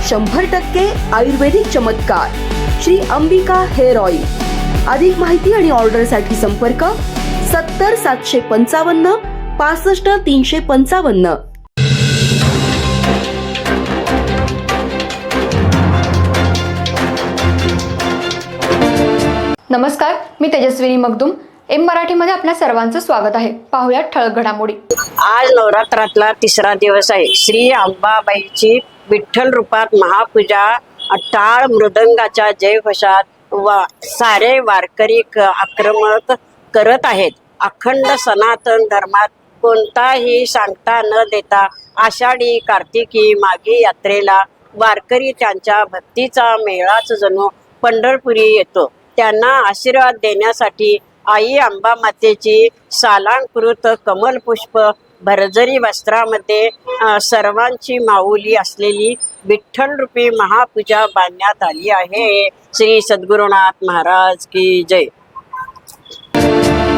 शंभर टक्के आयुर्वेदिक चमत्कार. Shri Ambika hair oil. अधिक माहिती आणि ऑर्डरसाठी संपर्क सत्तर सातशे पंचावन्न पासष्ट तीनशे पंचावन्न. नमस्कार मी तेजस्विनी मगदुम. एम मराठीमध्ये आपल्या सर्वांचं स्वागत आहे. पाहुयात ठळक घडामोडी. आज नवरात्रातला तिसरा दिवस आहे. श्री अंबाबाईची विठ्ठल रूपात महापूजा टाळ मृदंगाच्या जयघोषात वा सारे वारकरी क- आक्रमक करत आहेत. अखंड सनातन धर्मात कोणताही सांगता न देता आषाढी कार्तिकी माघी यात्रेला वारकरी त्यांच्या भक्तीचा मेळाच जणू पंढरपुरी येतो. त्यांना आशीर्वाद देण्यासाठी आई अंबा मातेची सालांकृत कमल पुष्प भरजरी वस्त्रामध्ये सर्वांची माऊली असलेली विठ्ठल रूपी महापूजा बांधण्यात आली आहे. श्री सद्गुरुनाथ महाराज की जय.